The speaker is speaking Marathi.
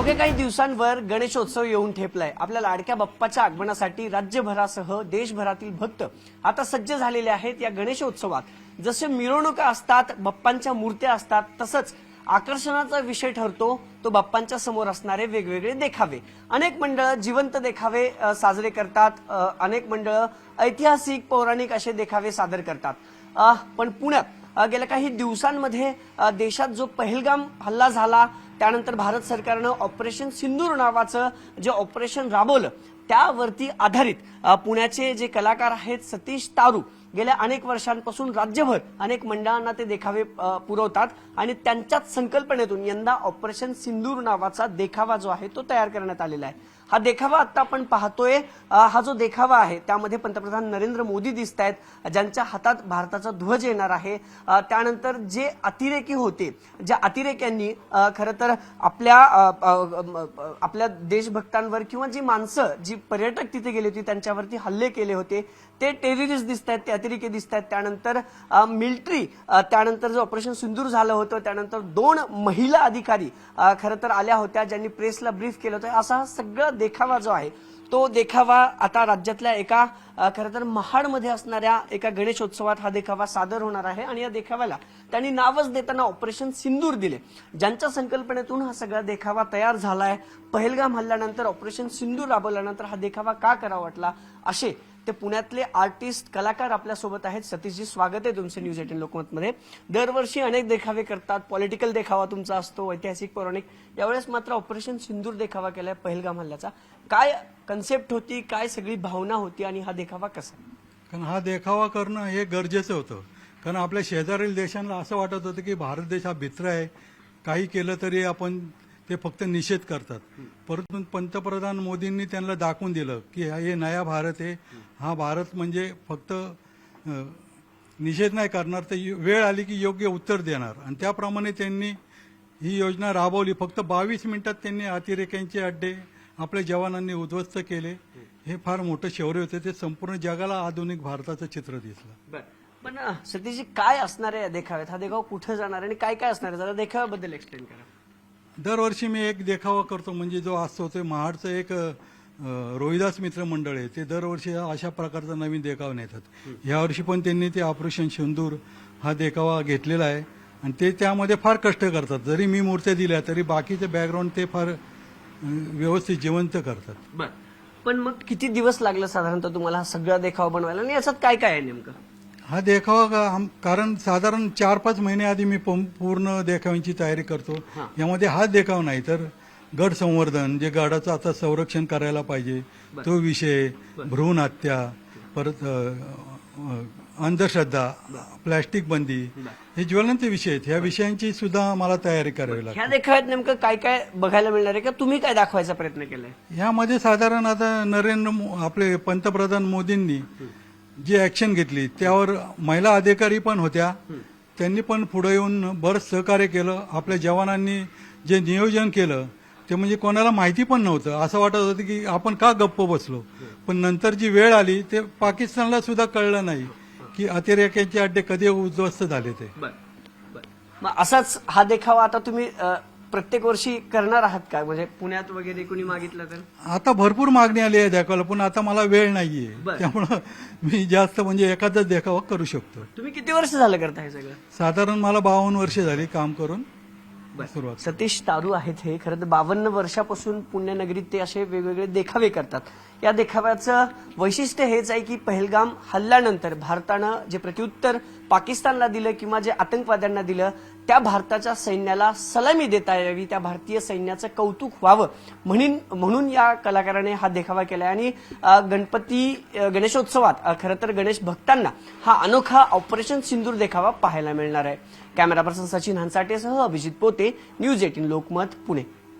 काही दिवसांवर गणेशोत्सव येऊन ठेपलाय. आपल्या लाडक्या बाप्पाच्या आगमनासाठी राज्यभरासह देशभरातील भक्त आता सज्ज झालेले आहेत या गणेशोत्सवात. जसे मिरवणुका असतात बाप्पांच्या मूर्त्या असतात तसंच आकर्षणाचा विषय ठरतो तो बाप्पांच्या समोर असणारे वेगवेगळे देखावे. अनेक मंडळ जिवंत देखावे साजरे करतात अनेक मंडळ ऐतिहासिक पौराणिक असे देखावे सादर करतात. पण पुण्यात गेल्या काही दिवसांमध्ये देशात जो पहलगाम हल्ला झाला त्यानंतर भारत सरकारनं ऑपरेशन सिंदूर नावाचं जे ऑपरेशन राबवलं त्यावरती आधारित पुण्याचे जे कलाकार आहेत सतीश तारू गेल्या अनेक वर्षांपासून राज्यभर अनेक मंडळांना ते देखावे पुरवतात आणि त्यांच्याच संकल्पनेतून यंदा ऑपरेशन सिंदूर नावाचा देखावा जो आहे तो तयार करण्यात आलेला आहे. हा देखावा आता आपण पाहतोय. हा जो देखावा आहे त्यामध्ये पंतप्रधान नरेंद्र मोदी दिसत आहेत ज्यांच्या हातात भारताचा ध्वज येणार आहे. त्यानंतर जे अतिरेकी होते ज्या अतिरेक्यांनी खरं तर आपल्या आपल्या देशभक्तांवर किंवा जी माणसं जी पर्यटक तिथे गेली होती त्यांच्यावरती हल्ले केले होते ते टेररिस्ट दिसत आहेत ते अतिरेकी दिसत आहेत त्यानंतर मिलिटरी त्यानंतर जो ऑपरेशन सिंदूर झालं होतं त्यानंतर दोन महिला अधिकारी खरं तर आल्या होत्या ज्यांनी प्रेसला ब्रीफ केलं होतं. असा हा सगळा देखावा जो आहे तो देखावा आता राज्यातल्या एका खरं तर महाडमध्ये असणाऱ्या एका गणेशोत्सवात हा देखावा सादर होणार आहे आणि या देखाव्याला त्यांनी नावच देताना ऑपरेशन सिंदूर दिले. ज्यांच्या संकल्पनेतून हा सगळा देखावा तयार झाला आहे पहलगाम हल्ल्यानंतर ऑपरेशन सिंदूर राबवल्यानंतर हा देखावा का करावा वाटला असे ते पुण्यातले आर्टिस्ट कलाकार आपल्यासोबत आहेत. सतीशजी स्वागत आहे तुमचे न्यूज एटीन लोकमतमध्ये. दरवर्षी अनेक देखावे करतात. पॉलिटिकल देखावा तुमचा असतो ऐतिहासिक पौराणिक. यावेळेस मात्र ऑपरेशन सिंदूर देखावा केलाय पहिलगाम हल्ल्याचा. काय कन्सेप्ट होती काय सगळी भावना होती आणि हा देखावा कसा? कारण हा देखावा करणं हे गरजेचं होतं. कारण आपल्या शेजारील देशांना असं वाटत होतं की भारत देश हा भित्र आहे. काही केलं तरी आपण ते फक्त निषेध करतात. परंतु पंतप्रधान मोदींनी त्यांना दाखवून दिलं की हे नया भारत आहे. हा भारत म्हणजे फक्त निषेध नाही करणार तर वेळ आली की योग्य उत्तर देणार. आणि त्याप्रमाणे त्यांनी ही योजना राबवली. फक्त बावीस मिनिटात त्यांनी अतिरेक्यांचे अड्डे आपल्या जवानांनी उद्ध्वस्त केले. हे फार मोठं शौर्य होते. ते संपूर्ण जगाला आधुनिक भारताचं चित्र दिसलं. पण सतीशजी काय असणार आहे देखाव्यात? हा देखावा कुठे जाणार आणि काय काय असणार आहे? जरा देखाव्याबद्दल एक्सप्लेन करा. दरवर्षी मी एक देखावा करतो म्हणजे जो असतो ते महाडचं एक रोहिदास मित्र मंडळ आहे. ते दरवर्षी अशा प्रकारचा नवीन देखावा नेतात. यावर्षी पण त्यांनी ते ऑपरेशन सिंदूर हा देखावा घेतलेला आहे. आणि ते त्यामध्ये फार कष्ट करतात. जरी मी मूर्त्या दिल्या तरी बाकीचे बॅकग्राऊंड ते फार व्यवस्थित जिवंत करतात. पण मग किती दिवस लागलं साधारणतः तुम्हाला हा सगळा देखावा बनवायला? आणि याच्यात काय काय आहे नेमकं? हा देखावा का- कारण साधारण चार पाच महिने आधी मी पूर्ण देखाव्यांची तयारी करतो. हा. यामध्ये हा देखावा नाही तर गड संवर्धन जे गडाचं आता संरक्षण करायला पाहिजे तो विषय भ्रूण हत्या परत अ, अ, अंधश्रद्धा प्लॅस्टिक बंदी हे ज्वलंत विषय आहेत. ह्या विषयांची सुद्धा मला तयारी करावी लागते ह्या देखाव्यात नेमकं काय काय बघायला मिळणार आहे का? तुम्ही काय दाखवायचा प्रयत्न केलाय? यामध्ये साधारण आता नरेंद्र मो- आपले पंतप्रधान मोदींनी जी ऍक्शन घेतली त्यावर महिला अधिकारी पण होत्या. त्यांनी पण पुढे येऊन बरंच सहकार्य केलं. आपल्या जवानांनी जे नियोजन केलं ते म्हणजे कोणाला माहिती पण नव्हतं. असं वाटत होतं की आपण का गप्प बसलो? पण नंतर जी वेळ आली ते पाकिस्तानला सुद्धा कळलं नाही की अतिरेक्यांचे अड्डे कधी उद्ध्वस्त झाले ते. असाच हा देखावा आता तुम्ही प्रत्येक वर्षी करणार आहात का? म्हणजे पुण्यात वगैरे कुणी मागितलं तर? आता भरपूर मागणी आली आहे देखावाला पण आता मला वेळ नाहीये. बरं. त्यामुळं मी जास्त म्हणजे एखादाच देखावा करू शकतो. तुम्ही किती वर्ष झालं करता हे सगळं? साधारण मला बावन्न वर्ष झाली काम करून सुरुवात. सतीश तारू आहेत हे. खरं तर बावन्न वर्षापासून पुण्यनगरीत ते असे वेगवेगळे देखावे करतात. या देखाव्याचं वैशिष्ट्य हेच आहे की पहलगाम हल्ल्यानंतर भारतानं जे प्रत्युत्तर पाकिस्तानला दिलं किंवा जे आतंकवाद्यांना दिलं त्या भारताच्या सैन्याला सलामी देता यावी त्या भारतीय सैन्याचं कौतुक व्हावं म्हणून म्हणून या कलाकाराने हा देखावा केला आणि गणपती गणेशोत्सवात खरं तर गणेश भक्तांना हा अनोखा ऑपरेशन सिंदूर देखावा पाहायला मिळणार आहे. कॅमेरा पर्सन सचिन हंसाटेसह अभिजित पोते न्यूज एटीन लोकमत पुणे.